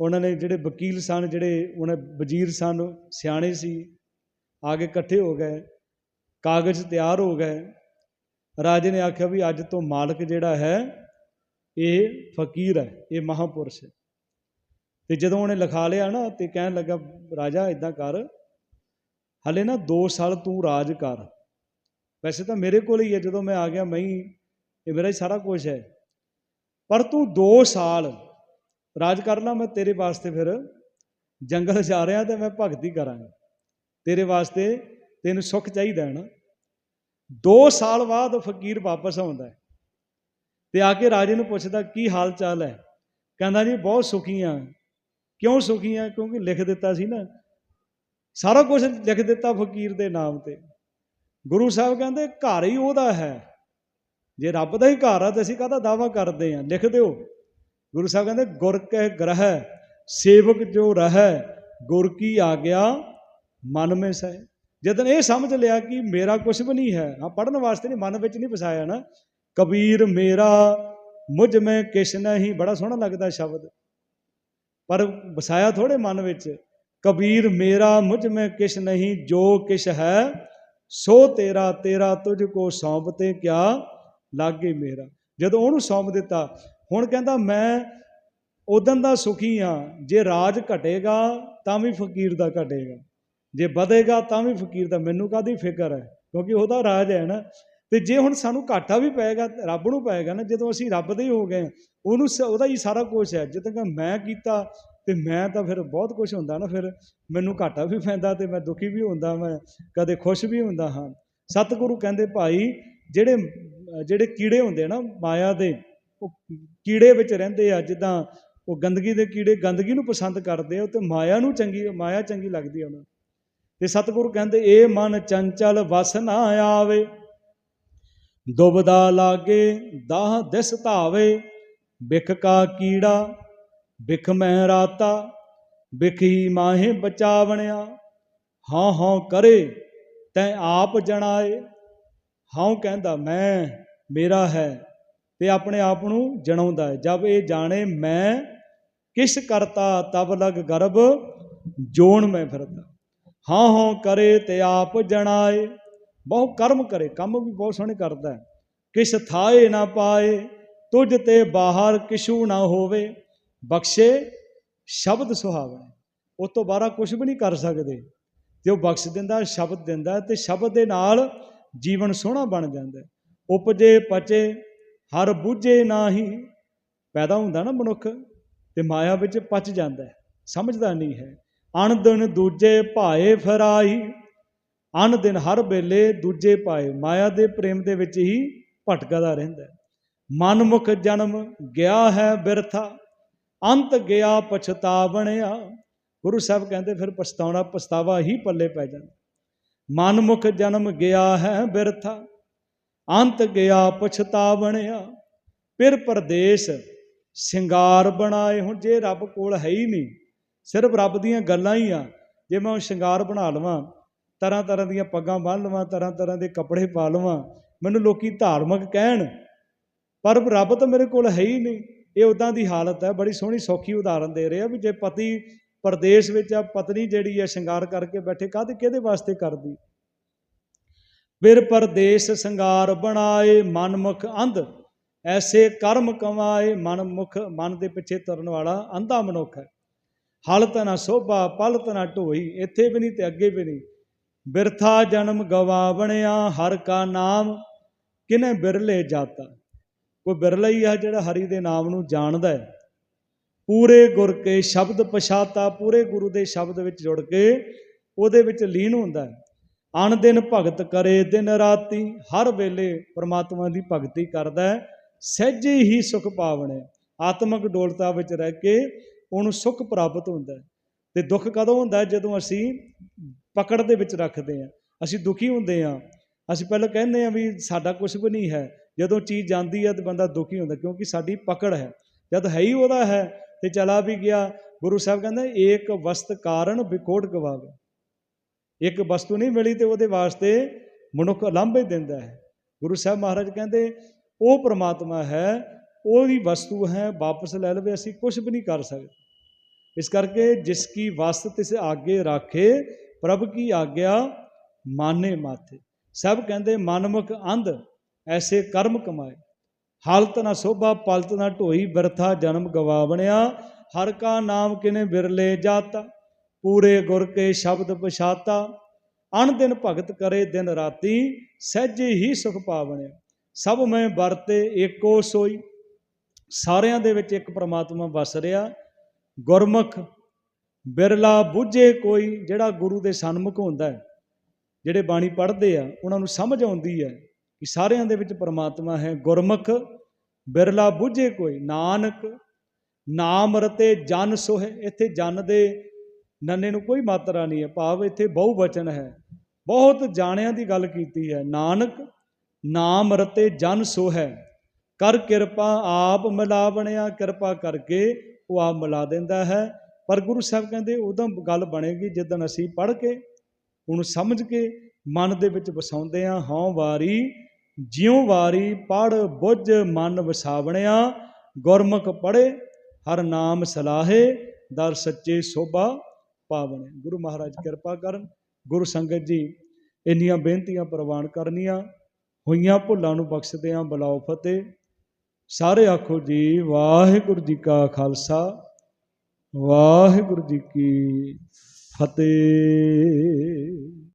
ਉਹਨਾਂ ਨੇ ਜਿਹੜੇ ਵਕੀਲ ਸਨ, ਜਿਹੜੇ ਉਹਨਾਂ ਵਜ਼ੀਰ ਸਨ, ਸਿਆਣੇ ਸੀ, ਆ ਕੇ ਇਕੱਠੇ ਹੋ ਗਏ, ਕਾਗਜ਼ ਤਿਆਰ ਹੋ ਗਏ। ਰਾਜੇ ਨੇ ਆਖਿਆ ਵੀ ਅੱਜ ਤੋਂ ਮਾਲਕ ਜਿਹੜਾ ਹੈ, ਇਹ ਫਕੀਰ ਹੈ, ਇਹ ਮਹਾਪੁਰਸ਼ ਹੈ। ਤੇ ਜਦੋਂ ਉਹਨੇ ਲਿਖਾ ਲਿਆ ਨਾ ਤੇ ਕਹਿਣ ਲੱਗਾ, ਰਾਜਾ ਇਦਾਂ ਕਰ। ਹਲੇ ਨਾ 2 ਸਾਲ ਤੂੰ ਰਾਜ ਕਰ। ਵੈਸੇ ਤਾਂ ਮੇਰੇ ਕੋਲ ਹੀ ਹੈ, ਜਦੋਂ ਮੈਂ ਆ ਗਿਆ, ਮੈਂ ਹੀ, ਇਹ ਮੇਰਾ ਹੀ ਸਾਰਾ ਕੁਝ ਹੈ। ਪਰ ਤੂੰ 2 ਸਾਲ ਰਾਜ ਕਰ ਲਾ, ਮੈਂ ਤੇਰੇ ਵਾਸਤੇ ਫਿਰ ਜੰਗਲ ਜਾ ਰਿਹਾ ਤੇ ਮੈਂ ਭਗਤੀ ਕਰਾਂਗਾ। ਤੇਰੇ ਵਾਸਤੇ ਤੈਨੂੰ ਸੁੱਖ ਚਾਹੀਦਾ ਹੈ ਨਾ। 2 ਸਾਲ ਬਾਅਦ ਫਕੀਰ ਵਾਪਸ ਆਉਂਦਾ ਹੈ ਤੇ ਆ ਕੇ ਰਾਜੇ ਨੂੰ ਪੁੱਛਦਾ, ਕੀ ਹਾਲ ਚਾਲ ਹੈ? ਕਹਿੰਦਾ, ਜੀ, ਬਹੁਤ ਸੁਖੀ ਆ ਕਿਉਂ ਸੁਖੀ ਆ ਕਿਉਂਕਿ ਲਿਖ ਦਿੱਤਾ ਸੀ ਨਾ। ਸਾਰਾ ਕੁਝ ਲਿਖ ਦਿੱਤਾ ਫਕੀਰ ਦੇ ਨਾਮ ਤੇ। ਗੁਰੂ ਸਾਹਿਬ ਕਹਿੰਦੇ, ਘਰ ਹੀ ਉਹਦਾ ਹੈ। ਜੇ ਰੱਬ ਦਾ ਹੀ ਘਰ ਆ ਤੇ ਅਸੀਂ ਕਾਹਦਾ ਦਾਵਾ ਕਰਦੇ ਆ ਲਿਖ ਦਿਓ। ਗੁਰੂ ਸਾਹਿਬ ਕਹਿੰਦੇ, ਗੁਰ ਕੈ ਗ੍ਰਹਿ, ਸੇਵਕ ਜੋ ਰਹਿ, ਗੁਰ ਕੀ ਆਗਿਆ, ਮਨ ਮੇ ਸਹਿ। ਜਦੋਂ ਇਹ ਸਮਝ ਲਿਆ ਕਿ ਮੇਰਾ ਕੁਝ ਵੀ ਨਹੀਂ ਹੈ, ਹਾਂ ਪੜਨ ਵਾਸਤੇ ਨਹੀਂ, ਮਨ ਵਿੱਚ ਨਹੀਂ ਵਸਾਇਆ ਨਾ, ਕਬੀਰ ਮੇਰਾ, ਮੁਝ ਮੈਂ ਕਿਛ ਨਹੀਂ। ਬੜਾ ਸੋਹਣਾ ਲੱਗਦਾ ਸ਼ਬਦ। ਪਰ ਵਸਾਇਆ ਥੋੜੇ ਮਨ ਵਿੱਚ, ਕਬੀਰ ਮੇਰਾ ਮੁਝ ਮੈਂ ਕਿਛ ਨਹੀਂ, ਜੋ ਕਿਛ ਹੈ ਸੋ ਤੇਰਾ ਤੇਰਾ ਤੁਝ ਕੋ ਸੌਂਪਤੇ ਕਿਆ ਲਾਗੇ ਮੇਰਾ। ਜਦੋਂ ਉਹਨੂੰ ਸੌਂਪ ਦਿੱਤਾ, ਹੁਣ ਕਹਿੰਦਾ ਮੈਂ ਉਦਨ ਦਾ ਸੁਖੀ ਹਾਂ, ਜੇ ਰਾਜ ਘਟੇਗਾ ਤਾਂ ਵੀ ਫਕੀਰ ਦਾ ਘਟੇਗਾ। ਜੇ ਵਧੇਗਾ ਤਾਂ ਵੀ ਫਕੀਰ ਦਾ। ਮੈਨੂੰ ਕਾਦੀ ਫਿਕਰ ਹੈ? ਕਿਉਂਕਿ ਉਹਦਾ ਰਾਜ ਹੈ ਨਾ। ਤੇ ਜੇ ਹੁਣ ਸਾਨੂੰ ਘਾਟਾ ਵੀ ਪਏਗਾ, ਰੱਬ ਨੂੰ ਪਏਗਾ ਨਾ, ਜਦੋਂ ਅਸੀਂ ਰੱਬ ਦੇ ਹੀ ਹੋ ਗਏ, ਉਹਨੂੰ ਸ- ਉਹਦਾ ਹੀ ਸਾਰਾ ਕੁਝ ਹੈ ਜਦੋਂ ਕਿ ਮੈਂ ਕੀਤਾ, ਤੇ ਮੈਂ ਤਾਂ ਫਿਰ ਬਹੁਤ ਕੁਝ ਹੁੰਦਾ ਨਾ ਫਿਰ, ਮੈਨੂੰ ਘਾਟਾ ਵੀ ਪੈਂਦਾ ਤੇ ਮੈਂ ਦੁਖੀ ਵੀ ਹੁੰਦਾ, ਮੈਂ ਕਦੇ ਖੁਸ਼ ਵੀ ਹੁੰਦਾ ਹਾਂ ਸਤਿਗੁਰੂ ਕਹਿੰਦੇ, ਭਾਈ, ਜਿਹੜੇ ਜਿਹੜੇ ਕੀੜੇ ਹੁੰਦੇ ਆ ਨਾ ਮਾਇਆ ਦੇ, ਉਹ ਕੀੜੇ ਵਿੱਚ ਰਹਿੰਦੇ ਆ, ਜਿੱਦਾਂ ਉਹ ਗੰਦਗੀ ਦੇ ਕੀੜੇ ਗੰਦਗੀ ਨੂੰ ਪਸੰਦ ਕਰਦੇ ਆ ਤੇ ਮਾਇਆ ਨੂੰ ਚੰਗੀ, ਮਾਇਆ ਚੰਗੀ ਲੱਗਦੀ ਆ ਉਹਨਾਂ ਨੂੰ। ਤੇ ਸਤਿਗੁਰੂ ਕਹਿੰਦੇ, ਇਹ ਮਨ ਚੰਚਲ ਵਸ ਨਾ ਆਵੇ ਦੁਬਦਾ ਲਾਗੇ ਦਾਹ ਦਿਸ ਧਾਵੇ ਬਿਖ ਕਾ ਕੀੜਾ ਬਿਖ ਮੈਂ ਰਾਤਾ ਬਿਖ ਹੀ ਮਾਹੇ ਬਚਾਵਣਿਆ। ਹਾਂ ਹਾਂ ਕਰੇ, ਤੈ ਆਪ ਜਣਾਏ। ਹਾਂ ਕਹਿੰਦਾ, ਮੈਂ, ਮੇਰਾ ਹੈ। ਤੇ ਆਪਣੇ ਆਪ ਨੂੰ ਜਣਾਉਂਦਾ ਹੈ। ਜਦ ਇਹ ਜਾਣੇ, ਮੈਂ ਕਿਸ ਕਰਤਾ, ਤਬ ਲਗ ਗਰਭ ਜੋਣ ਮੈਂ ਫਿਰਦਾ। ਹਾਂ ਹਾਂ ਕਰੇ, ਤੇ ਆਪ ਜਣਾਏ। ਬਹੁ ਕਰਮ ਕਰੇ, ਕੰਮ ਵੀ ਬਹੁਤ ਸੋਹਣੇ ਕਰਦਾ ਕਿਸ ਥਾਏ ਨਾ ਪਾਏ, ਤੁਝ ਤੇ ਬਾਹਰ ਕਿਛੂ ਨਾ ਹੋਵੇ। ਬਖਸ਼ੇ ਸ਼ਬਦ ਸੁਹਾਵਣੇ ਉਸ ਤੋਂ ਬਾਹਰ ਕੁਝ ਵੀ ਨਹੀਂ ਕਰ ਸਕਦੇ। ਜੇ ਉਹ ਬਖਸ਼ ਦਿੰਦਾ, ਸ਼ਬਦ ਦਿੰਦਾ ਤੇ ਸ਼ਬਦ ਦੇ ਨਾਲ ਜੀਵਨ ਸੋਹਣਾ ਬਣ ਜਾਂਦਾ ਉਪਜੇ ਪਚੇ, ਹਰ ਬੂਝੇ ਨਾਹੀ। ਪੈਦਾ ਹੁੰਦਾ ਨਾ ਮਨੁੱਖ, ਤੇ ਮਾਇਆ ਵਿੱਚ ਪਚ ਜਾਂਦਾ ਸਮਝਦਾ ਨਹੀਂ ਹੈ। ਅਣਦਣ ਦੂਜੇ ਭਾਏ ਫਰਾਈ ਅਣ ਦਿਨ ਹਰ ਵੇਲੇ ਦੂਜੇ ਪਾਏ, ਮਾਇਆ ਦੇ ਪ੍ਰੇਮ ਦੇ ਵਿੱਚ ਹੀ ਭਟਕਦਾ ਰਹਿੰਦਾ ਹੈ। ਮਨਮੁਖ ਜਨਮ ਗਿਆ ਹੈ ਬਿਰਥਾ, ਅੰਤ ਗਿਆ ਪਛਤਾਵਣਿਆ। ਗੁਰੂ ਸਾਹਿਬ ਕਹਿੰਦੇ ਫਿਰ ਪਛਤਾਉਣਾ, ਪਛਤਾਵਾ ਹੀ ਪੱਲੇ ਪੈ ਜਾਂਦਾ। ਮਨਮੁਖ ਜਨਮ ਗਿਆ ਹੈ ਬਿਰਥਾ, ਅੰਤ ਗਿਆ ਪਛਤਾਵਣਿਆ। ਫਿਰ ਪਰਦੇਸ ਸ਼ਿੰਗਾਰ ਬਣਾਏ ਹੁਣ, ਜੇ ਰੱਬ ਕੋਲ ਹੈ ਹੀ ਨਹੀਂ, ਸਿਰਫ ਰੱਬ ਦੀਆਂ ਗੱਲਾਂ ਹੀ ਆ, ਜੇ ਮੈਂ ਉਹ ਸ਼ਿੰਗਾਰ ਬਣਾ ਲਵਾਂ ਤਰ੍ਹਾਂ ਤਰ੍ਹਾਂ ਦੀਆਂ ਪੱਗਾਂ ਬੰਨ੍ਹ ਲਵਾਂ ਤਰ੍ਹਾਂ ਤਰ੍ਹਾਂ ਦੇ ਕੱਪੜੇ ਪਾ ਲਵਾਂ। ਮੈਨੂੰ ਲੋਕੀ ਧਾਰਮਿਕ ਕਹਿਣ, ਪਰ ਰੱਬ ਤਾਂ ਮੇਰੇ ਕੋਲ ਹੈ ਹੀ ਨਹੀਂ। ਇਹ ਉਦਾਂ ਦੀ ਹਾਲਤ ਹੈ। ਬੜੀ ਸੋਹਣੀ, ਸੌਖੀ ਉਦਾਹਰਨ ਦੇ ਰਹੇ ਆ ਵੀ ਜੇ ਪਤੀ ਪਰਦੇਸ ਵਿੱਚ ਆ, ਪਤਨੀ ਜਿਹੜੀ ਹੈ ਸ਼ਿੰਗਾਰ ਕਰਕੇ ਬੈਠੇ, ਕਾਹਦੇ ਕਿਹਦੇ ਵਾਸਤੇ ਕਰਦੀ? ਫਿਰ ਪਰਦੇਸ ਸ਼ਿੰਗਾਰ ਬਣਾਏ, ਮਨਮੁਖ ਅੰਧ। ਐਸੇ ਕਰਮ ਕਮਾਏ, ਮਨਮੁਖ ਮਨ ਦੇ ਪਿੱਛੇ ਤੁਰਨ ਵਾਲਾ ਅੰਧਾ ਮਨੁੱਖ ਹੈ। ਹਲਤ ਨਾ ਸੋਭਾ ਪਲਤ ਨਾ ਢੋਈ, ਇੱਥੇ ਵੀ ਨਹੀਂ ਤੇ ਅੱਗੇ ਵੀ ਨਹੀਂ। ਬਿਰਥਾ ਜਨਮ ਗਵਾਵਣਿਆ, ਹਰ ਕਾ ਨਾਮ ਕਿਨੇ ਬਿਰਲੇ ਜਾਤਾ। ਕੋਈ ਬਿਰਲਾ ਹੀ ਆ ਜਿਹੜਾ ਹਰੀ ਦੇ ਨਾਮ ਨੂੰ ਜਾਣਦਾ ਹੈ। ਪੂਰੇ ਗੁਰ ਕੇ ਸ਼ਬਦ ਪਛਾਤਾ, ਪੂਰੇ ਗੁਰੂ ਦੇ ਸ਼ਬਦ ਵਿੱਚ ਜੁੜ ਕੇ ਉਹਦੇ ਵਿੱਚ ਲੀਨ ਹੁੰਦਾ ਹੈ। ਅਣ ਦਿਨ ਭਗਤ ਕਰੇ ਦਿਨ ਰਾਤੀ, ਹਰ ਵੇਲੇ ਪ੍ਰਮਾਤਮਾ ਦੀ ਭਗਤੀ ਕਰਦਾ ਹੈ। ਸਹਿਜੇ ਹੀ ਸੁਖ ਪਾਵਣੇ, ਆਤਮਿਕ ਡੋਲਤਾ ਵਿੱਚ ਰਹਿ ਕੇ ਉਹਨੂੰ ਸੁਖ ਪ੍ਰਾਪਤ ਹੁੰਦਾ ਹੈ। ਤੇ ਦੁੱਖ ਕਦੋਂ ਹੁੰਦਾ ਜਦੋਂ ਅਸੀਂ ਪਕੜ ਦੇ ਵਿੱਚ ਰੱਖਦੇ ਹਾਂ। ਅਸੀਂ ਦੁਖੀ ਹੁੰਦੇ ਹਾਂ। ਅਸੀਂ ਪਹਿਲਾਂ ਕਹਿੰਦੇ ਹਾਂ ਵੀ ਸਾਡਾ ਕੁਝ ਵੀ ਨਹੀਂ ਹੈ। ਜਦੋਂ ਚੀਜ਼ ਜਾਂਦੀ ਹੈ ਤੇ ਬੰਦਾ ਦੁਖੀ ਹੁੰਦਾ ਕਿਉਂਕਿ ਸਾਡੀ ਪਕੜ ਹੈ। ਜਦ ਹੈ ਹੀ ਉਹਦਾ ਹੈ ਤੇ ਚਲਾ ਵੀ ਗਿਆ। ਗੁਰੂ ਸਾਹਿਬ ਕਹਿੰਦੇ, ਏਕ ਵਸਤ ਕਾਰਨ ਵਿਕੋੜ ਗਵਾਵੇ ਇੱਕ ਵਸਤੂ ਨਹੀਂ ਮਿਲੀ ਤੇ ਉਹਦੇ ਵਾਸਤੇ ਮਨੁੱਖ ਲਾਂਭੇ ਦਿੰਦਾ ਹੈ। ਗੁਰੂ ਸਾਹਿਬ ਮਹਾਰਾਜ ਕਹਿੰਦੇ, ਉਹ ਪ੍ਰਮਾਤਮਾ ਹੈ, ਉਹਦੀ ਵਸਤੂ ਹੈ, ਵਾਪਸ ਲੈ ਲਵੇ। ਅਸੀਂ ਕੁਝ ਵੀ ਨਹੀਂ ਕਰ ਸਕਦੇ। ਇਸ ਕਰਕੇ ਜਿਸ ਕੀ ਵਸਤ ਤਿਸ ਆਗੇ ਰਾਖੇ ਪ੍ਰਭ ਕੀ ਆਗਿਆ? ਮਾਨੇ ਮਾਥੇ। ਸਭ ਕਹਿੰਦੇ, ਮਨਮੁਖ ਅੰਧ, ਐਸੇ ਕਰਮ ਕਮਾਏ। ਹਾਲਤ ਨਾ ਸੋਭਾ, ਪਲਤ ਨਾ ਢੋਈ, ਬਿਰਥਾ ਜਨਮ ਗਵਾਵਣਿਆ। ਹਰ ਕਾ ਨਾਮ ਕਿਨੇ ਬਿਰਲੇ ਜਾਤਾ? ਪੂਰੇ ਗੁਰ ਕੇ ਸ਼ਬਦ ਪਛਾਤਾ। ਅਣ ਦਿਨ ਭਗਤ ਕਰੇ ਦਿਨ ਰਾਤੀ, ਸਹਿਜੇ ਹੀ ਸੁਖ ਪਾਵਣਿਆ। ਸਭ ਮੈਂ ਵਰਤੇ, ਏਕੋ ਸੋਈ। ਸਾਰਿਆਂ ਦੇ ਵਿੱਚ ਇੱਕ ਪ੍ਰਮਾਤਮਾ ਵਸ ਰਿਹਾ। ਗੁਰਮੁਖ ਬਿਰਲਾ ਬੁੱਝੇ ਕੋਈ ਜਿਹੜਾ ਗੁਰੂ ਦੇ ਸਨਮੁਖ ਹੁੰਦਾ ਹੈ, ਜਿਹੜੇ ਬਾਣੀ ਪੜ੍ਹਦੇ ਆ, ਉਹਨਾਂ ਨੂੰ ਸਮਝ ਆਉਂਦੀ ਹੈ ਕਿ ਸਾਰਿਆਂ ਦੇ ਵਿੱਚ ਪਰਮਾਤਮਾ ਹੈ, ਗੁਰਮੁਖ, ਬਿਰਲਾ ਬੁੱਝੇ ਕੋਈ, ਨਾਨਕ, ਨਾਮ ਰਤੇ ਜਨ ਸੋਹਿ, ਇੱਥੇ ਜਨ ਦੇ ਨੰਨੇ ਨੂੰ ਕੋਈ ਮਾਤਰਾ ਨਹੀਂ ਹੈ, ਭਾਵ ਇੱਥੇ ਬਹੁ ਵਚਨ ਹੈ। ਬਹੁਤ ਜਾਣਿਆਂ ਦੀ ਗੱਲ ਕੀਤੀ ਹੈ, ਨਾਨਕ, ਨਾਮ ਰਤੇ ਜਨ ਸੋਹੈ, ਕਰ ਕਿਰਪਾ ਆਪ ਮਿਲਾ ਬਣਿਆ ਕਿਰਪਾ ਕਰਕੇ ਉਹ ਆਪ ਮਿਲਾ ਦਿੰਦਾ ਹੈ। ਪਰ ਗੁਰੂ ਸਾਹਿਬ ਕਹਿੰਦੇ ਉਦੋਂ ਗੱਲ ਬਣੇਗੀ ਜਦੋਂ ਅਸੀਂ ਪੜ੍ਹ ਕੇ ਉਹਨੂੰ ਸਮਝ ਕੇ ਮਨ ਦੇ ਵਿੱਚ ਵਸਾਉਂਦੇ ਹਾਂ, ਹਉ ਵਾਰੀ, ਜਿਉ ਵਾਰੀ ਪੜ ਬੁੱਝ ਮਨ ਵਸਾਵਣਿਆ, ਗੁਰਮੁਖ ਪੜੇ ਹਰ ਨਾਮ ਸਲਾਹੇ, ਦਰ ਸੱਚੇ ਸੋਭਾ ਪਾਵਣੇ। ਗੁਰੂ ਮਹਾਰਾਜ ਕਿਰਪਾ ਕਰਨ, ਗੁਰੂ ਸੰਗਤ ਜੀ, ਇੰਨੀਆਂ ਬੇਨਤੀਆਂ ਪ੍ਰਵਾਨ ਕਰਨੀਆਂ, ਹੋਈਆਂ ਭੁੱਲਾਂ ਨੂੰ ਬਖਸ਼ਦੇ ਆਂ ਬਲਾਉ ਫਤਿਹ। ਸਾਰੇ ਆਖੋ ਜੀ, ਵਾਹਿਗੁਰੂ ਜੀ ਕਾ ਖਾਲਸਾ। ਵਾਹਿਗੁਰੂ ਜੀ ਕੀ ਫਤਿਹ।